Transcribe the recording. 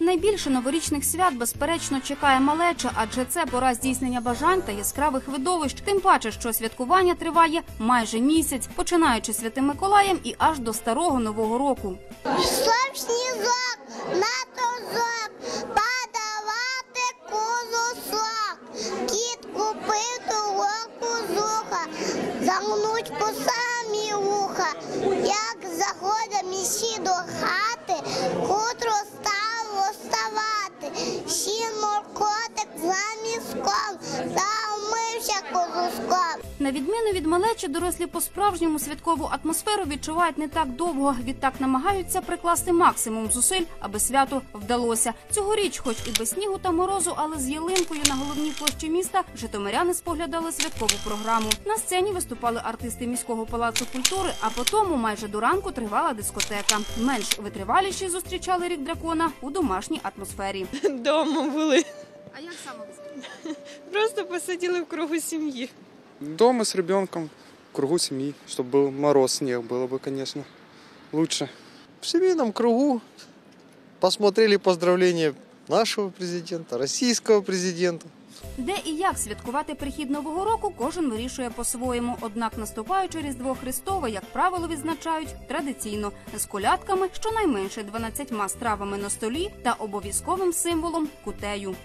Найбільше новорічних свят безперечно чекає малеча, адже це пора здійснення бажань та яскравих видовищ. Тим паче, що святкування триває майже місяць, починаючи святим Миколаєм і аж до старого нового року. Йшов сніжок на тозок, подавати козусок. Кіт купив того козуха, загнуть по самі вуха. Як заходять місі до хати, На відміну від малечі, дорослі по-справжньому святкову атмосферу відчувають не так довго. Відтак намагаються прикласти максимум зусиль, аби свято вдалося. Цьогоріч, хоч і без снігу та морозу, але з ялинкою на головній площі міста житомиряни споглядали святкову програму. На сцені виступали артисти міського палацу культури, а потім майже до ранку тривала дискотека. Менш витриваліші зустрічали рік дракона у домашній атмосфері. Дома були. А як саме ви Просто посиділи в кругу сім'ї. Дома с ребенком, в кругу семьи, чтобы был мороз, снег, было бы, конечно, лучше. в семейном кругу посмотрели поздравления нашего президента, российского президента. Де і як святкувати прихід нового року, кожен вирішує по-своєму. Однак, наступаючи Різдво Христове, як правило, відзначають традиційно з колядками, щонайменше 12 стравами на столі та обов'язковим символом кутею.